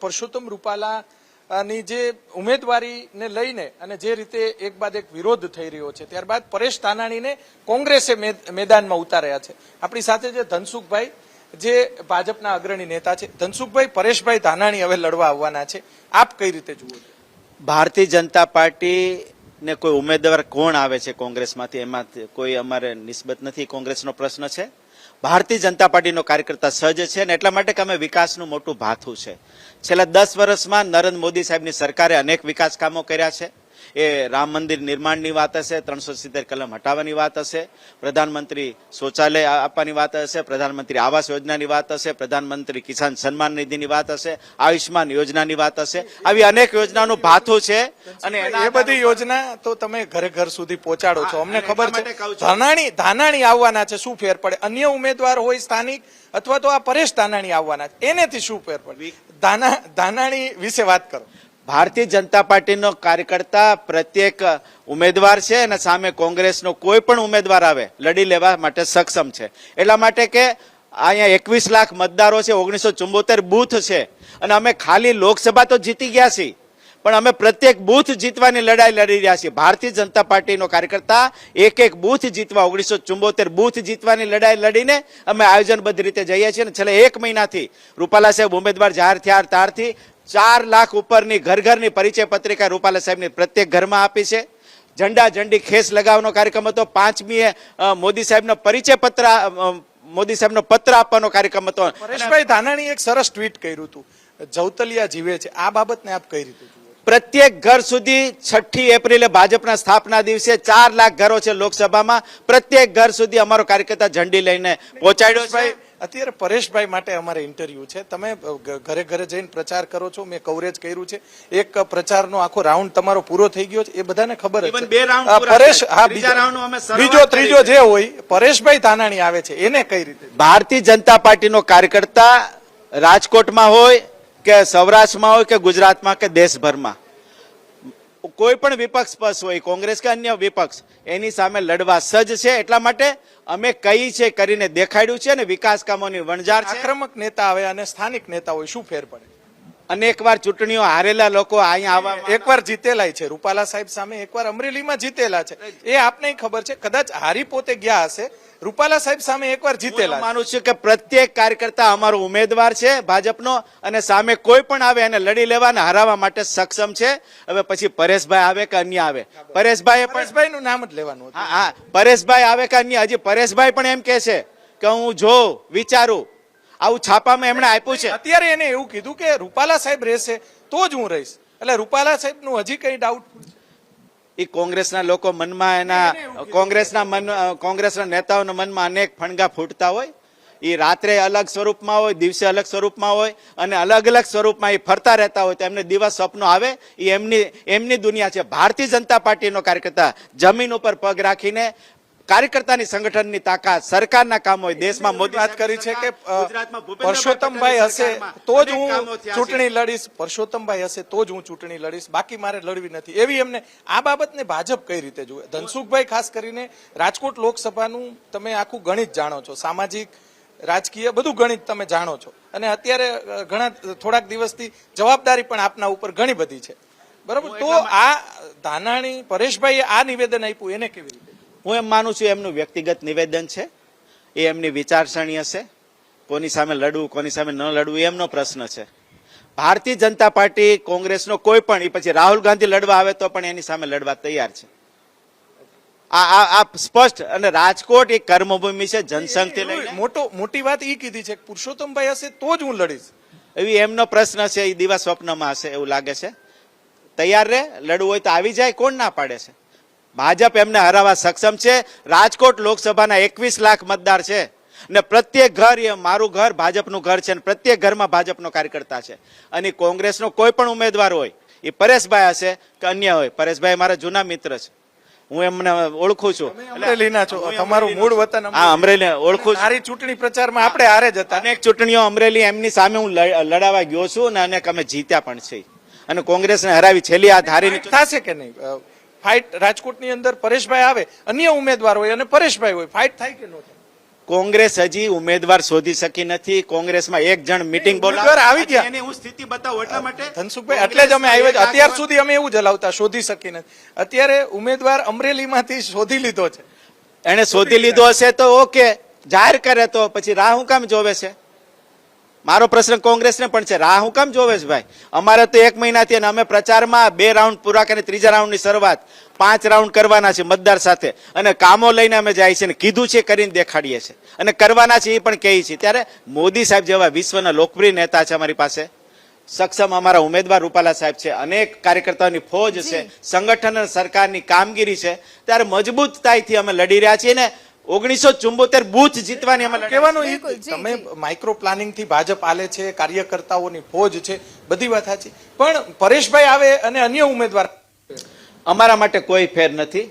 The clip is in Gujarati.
પરસોત્તમ રૂપાલાની જે ઉમેદવારીને લઈને અને જે રીતે એક બાદ એક વિરોધ થઈ રહ્યો છે, ત્યારબાદ પરેશ તાનાણીને કોંગ્રેસે મેદ- મેદાનમાં ઉતાર્યા છે. આપણી સાથે જે ધનસુખભાઈ, જે ભાજપના અગ્રણી નેતા છે, ધનસુખભાઈ, પરેશભાઈ ધાનાણી હવે લડવા આવવાના છે. આપ કઈ રીતે જુઓ ભારતીય જનતા પાર્ટી ને કોઈ ઉમેદવાર કોણ આવે છે કોંગ્રેસમાંથી? એમાં કોઈ અમારે નિસ્બત નથી. કોંગ્રેસનો પ્રશ્ન છે. ભારતીય જનતા પાર્ટીનો કાર્યકર્તા સજ્જ છે ને એટલા માટે કે અમે વિકાસનું મોટું ભાથું છે. છેલ્લા દસ વર્ષમાં નરેન્દ્ર મોદી સાહેબની સરકારે અનેક વિકાસ કામો કર્યા છે. એ રામ મંદિર નિર્માણની વાત હશે ત્રણસો સિત્તેર કલમ હટાવવાની વાત હશે પ્રધાનમંત્રી શૌચાલય આપવાની વાત હશે પ્રધાનમંત્રી આવાસ યોજનાની વાત હશે પ્રધાનમંત્રી કિસાન સન્માન નિધિની વાત હશે આયુષ્માન યોજનાની વાત હશે. આવી અનેક યોજનાનું ભાથું છે અને એ બધી યોજના તો તમે ઘરે ઘર સુધી પહોંચાડો છો. અમને ખબર છે. ધાનાણી ધાનાણી આવવાના છે શું ફેર પડે? અન્ય ઉમેદવાર હોય સ્થાનિક અથવા તો આ પરેશ ધાનાણી આવવાના છે. એનેથી શું ફેર પડે? ધાના ધાનાણી વિશે વાત કરો. ભારતીય જનતા પાર્ટીનો કાર્યકર્તા પ્રત્યેક ઉમેદવાર છે અને સામે કોંગ્રેસનો કોઈ પણ ઉમેદવાર આવે, લડી લેવા માટે સક્ષમ છે. એટલા માટે કે અહીંયા એકવીસ લાખ મતદારો છે, ઓગણીસો ચુંબોતેર બૂથ છે. અને અમે ખાલી લોકસભા તો જીતી ગયા છીએ. પણ અમે પ્રત્યેક બૂથ જીતવાની લડાઈ લડી રહ્યા છીએ. ભારતીય જનતા પાર્ટીનો કાર્યકર્તા એક એક બૂથ જીતવા, ઓગણીસો ચુંબોતેર બૂથ જીતવાની લડાઈ લડીને અમે આયોજનબદ્ધ રીતે જઈએ છીએ. અને છેલ્લા એક મહિનાથી રૂપાલા સાહેબ ઉમેદવાર જાહેર થયા, ત્યારથી ચાર લાખ ઉપરની ઘર ઘરની પરિચય પત્રિકા રૂપાલા સાહેબની પ્રત્યેક ઘરમાં આપી છે. ઝંડા ઝંડી ખેસ લગાવવાનો કાર્યક્રમ હતો. પાંચમીએ મોદી સાહેબનો પરિચય પત્ર મોદી સાહેબનો પત્ર આપવાનો કાર્યક્રમ હતો. પરેશભાઈ ધાનાણી એક સરસ ટ્વીટ કર્યું હતું. જવતલિયા જીવે છે. આ બાબતને આપ કઈ રીતે પ્રત્યેક ઘર સુધી છઠ્ઠી એપ્રિલે ભાજપના સ્થાપના દિવસે ચાર લાખ ઘરો છે લોકસભામાં. પ્રત્યેક ઘર સુધી અમારો કાર્યકર્તા ઝંડી લઈને પહોંચાડ્યો છે. અત્યારે પરેશભાઈ માટે અમારે ઇન્ટરવ્યુ છે. તમે ઘરે ઘરે જઈને પ્રચાર કરો છો મેં કવરેજ કર્યું છે. એક પ્રચારનો આખો રાઉન્ડ તમારો પૂરો થઈ ગયો છે એ બધાને ખબર બે રાઉન્ડ પરેશ હા ત્રીજા બીજો- ત્રીજો જે હોય પરેશભાઈ તાનાણી આવે છે એને કઈ રીતે? ભારતીય જનતા પાર્ટીનો કાર્યકર્તા રાજકોટમાં હોય કે સૌરાષ્ટ્રમાં હોય કે ગુજરાતમાં કે દેશભરમાં? કોઈ પણ વિપક્ષ પક્ષ હોય, કોંગ્રેસ કે અન્ય વિપક્ષ, એની સામે લડવા સજ્જ છે. એટલા માટે અમે કઈ છે કરીને દેખાડ્યું છે અને વિકાસ કામોની વણઝાર આક્રમક નેતા આવે અને સ્થાનિક નેતા હોય, શું ફેર પડે? અનેક વાર ચૂંટણીઓ હારેલા લોકો અહીંયા આવવા એકવાર જીતેલા છે. રૂપાલા સાહેબ સામે એકવાર અમરેલીમાં જીતેલા છે. એ આપને ખબર છે. કદાચ હારી પોતે ગયા હશે રૂપાલા સાહેબ સામે એકવાર જીતેલા માનું છું કે પ્રત્યેક કાર્યકર્તા અમારો ઉમેદવાર છે ભાજપનો અને સામે કોઈ પણ આવે એને લડી લેવા અને હરાવવા માટે સક્ષમ છે. હવે પછી પરેશભાઈ આવે કે અન્ય આવે? પરેશભાઈ પરેશભાઈ નું નામ જ લેવાનું હા હા. પરેશભાઈ આવે કે અન્ય? હજી પરેશભાઈ પણ એમ કે છે કે હું જોઉં વિચારું. આવું છાપામાં એમણે આપ્યું છે. અત્યારે એને એવું કીધું કે રૂપાલા સાહેબ રહેશે તો જ હું રહીશ. એટલે રૂપાલા સાહેબનું હજી કઈ ડાઉટ એ કોંગ્રેસના લોકો મનમાં એના કોંગ્રેસના મન કોંગ્રેસના નેતાઓના મનમાં અનેક ફણગા ફૂટતા હોય. એ રાત્રે અલગ સ્વરૂપમાં હોય દિવસે અલગ સ્વરૂપમાં હોય અને અલગ અલગ સ્વરૂપમાં એ ફરતા રહેતા હોય તો એમને દિવસ સ્વપ્નો આવે. એ એમની એમની દુનિયા છે. ભારતીય જનતા પાર્ટીનો કાર્યકર્તા જમીન ઉપર પગ રાખીને કાર્યકર્તાની સંગઠનની તાકાત સરકારના કામ હોય દેશમાં મોદી વાત કરી છે કે પરસોત્તમભાઈ હશે તો જ હું. ચૂંટણી લડીશ પરસોત્તમભાઈ હશે તો જ હું ચૂંટણી લડીશ બાકી મારે લડવી નથી. એવી એમને આ બાબતને ભાજપ કઈ રીતે જુએ? ધનસુખભાઈ ખાસ કરીને રાજકોટ લોકસભાનું તમે આખું ગણિત જાણો છો સામાજિક રાજકીય બધું ગણિત તમે જાણો છો. અને અત્યારે ઘણા થોડાક દિવસથી જવાબદારી પણ આપના ઉપર ઘણી બધી છે. બરાબર? તો આ ધાનાણી પરેશભાઈએ આ નિવેદન આપ્યું એને કેવી રીતે? હું એમ માનું છું એમનું વ્યક્તિગત નિવેદન છે. એ એમની વિચારસરણી હશે. કોની સામે લડવું કોની સામે ન લડવું એમનો પ્રશ્ન છે. ભારતીય જનતા પાર્ટી કોંગ્રેસનો કોઈ પણ એ પછી રાહુલ ગાંધી લડવા આવે તો પણ એની સામે લડવા તૈયાર છે. આ આ આ સ્પષ્ટ અને રાજકોટ એ કર્મભૂમિ છે જનસંઘથી મોટો મોટી વાત એ કીધી છે પુરુષોત્તમભાઈ હશે તો જ હું લડીશ. એવી એમનો પ્રશ્ન છે એ દિવસ સ્વપ્નમાં હશે એવું લાગે છે. તૈયાર રહે લડવું હોય તો આવી જાય કોણ ના પાડે છે? ભાજપ એમને હરાવવા સક્ષમ છે. રાજકોટ લોકસભાના એકવીસ લાખ મતદાર છે. ને પ્રત્યેક ઘર એ મારું ઘર ભાજપનું ઘર છે અને પ્રત્યેક ઘરમાં ભાજપનો કાર્યકર્તા છે. અને કોંગ્રેસનો કોઈ પણ ઉમેદવાર હોય એ પરેશભાઈ હશે કે અન્ય હોય. પરેશભાઈ મારા જૂના મિત્ર છે. હું એમને ઓળખું છું. અમરેલીના છો. તમારું મૂળ વતન હા અમરેલી ઓળખું છું. મારી ચૂંટણી પ્રચારમાં આપણે હારે જ હતા. અનેક ચૂંટણીઓ અમરેલી એમની સામે હું લડાવા ગયો છું અને અનેક અમે જીત્યા પણ છે અને કોંગ્રેસને હરાવી છેલ્લી આ ધારીની થશે કે નહીં? ફાઇટ રાજકોટની અંદર પરેશભાઈ આવે અન્ય ઉમેદવાર હોય અને પરેશભાઈ હોય ફાઇટ થાય કે ન થાય? કોંગ્રેસ હજી ઉમેદવાર શોધી શકી નથી. કોંગ્રેસમાં એક જણ મીટિંગ આવી ગયા. એની હું સ્થિતિ બતાવું એટલા માટે ધનસુખભાઈ એટલે જ અમે આવ્યા અત્યાર સુધી અમે એવું જલાવતા શોધી શકી નથી. અત્યારે ઉમેદવાર અમરેલીમાંથી શોધી લીધો છે. એને શોધી લીધો હશે તો ઓકે જાહેર કરે તો પછી રાહ હું કામ જોવે છે? મારો પ્રશ્ન કોંગ્રેસને પણ છે. રાહ હું કામ જોવે છે ભાઈ? અમારે તો એક મહિનાથી અને અમે પ્રચારમાં બે રાઉન્ડ પૂરા કરીને ત્રીજા રાઉન્ડની શરૂઆત પાંચ રાઉન્ડ કરવાના છે મતદાર સાથે. અને કામો લઈને અમે જાય છે અને કીધું છે કરીને દેખાડીએ છે. અને કરવાના છે એ પણ કહીએ છીએ ત્યારે મોદી સાહેબ જેવા વિશ્વના લોકપ્રિય નેતા છે અમારી પાસે. સક્ષમ અમારા ઉમેદવાર રૂપાલા સાહેબ છે. અનેક કાર્યકર્તાઓની ફોજ છે. સંગઠન અને સરકારની કામગીરી છે. ત્યારે મજબૂતતાઈથી અમે લડી રહ્યા છીએ ને ઓગણીસો ચુંબોતેર બૂથ જીતવાની અમે કહેવાનું તમે માઇક્રો પ્લાનિંગથી ભાજપ આલે છે કાર્યકર્તાઓની ફોજ છે બધી વાત સાચી. પણ પરેશભાઈ આવે અને અન્ય ઉમેદવાર અમારા માટે કોઈ ફેર નથી.